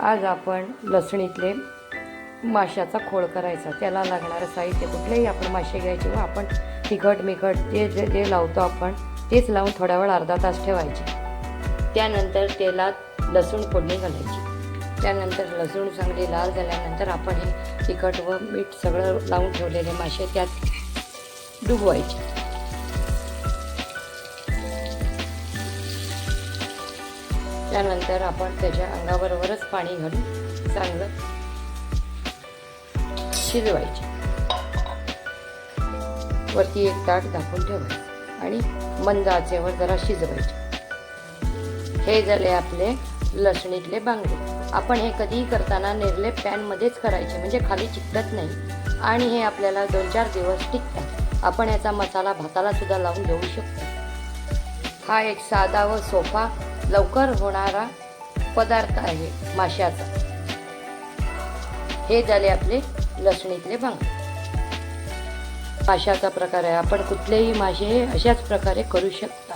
आज आपण लसणीतले माशाचा खोळ करायचा. त्याला लागणारं साहित्य कुठलेही आपण मासे घ्यायचे व आपण तिखट मिखट जे जे जे लावतो आपण तेच लावून थोड्या वेळ अर्धा तास ठेवायचे. त्यानंतर तेलात लसूण फोडणी घालायची. त्यानंतर लसूण चांगली लाल झाल्यानंतर आपण हे तिखट व मीठ सगळं लावून ठेवलेले मासे त्यात डुबवायचे. त्यानंतर आपण त्याच्या अंगाबरोबरच पाणी घालून चांगलं शिजवायचे. वरती एक ताट दाखवून ठेवायचं आणि मंद आचेवर जरा शिजवायचे. हे झाले आपले लसणीतले बांगडे. आपण हे कधीही करताना निर्लेप पॅनमध्येच करायचे म्हणजे खाली चिकटत नाही. आणि हे आपल्याला दोन चार दिवस टिकतात. आपण याचा मसाला भाताला सुद्धा लावून घेऊ शकतो. हा एक साधा व सोपा लवकर होणारा पदार्थ आहे माशाचा. हे झाले आपले लसणीतले बांगडे माशाचा प्रकार आहे. आपण कुठलेही मासे हे अशाच प्रकारे करू शकता.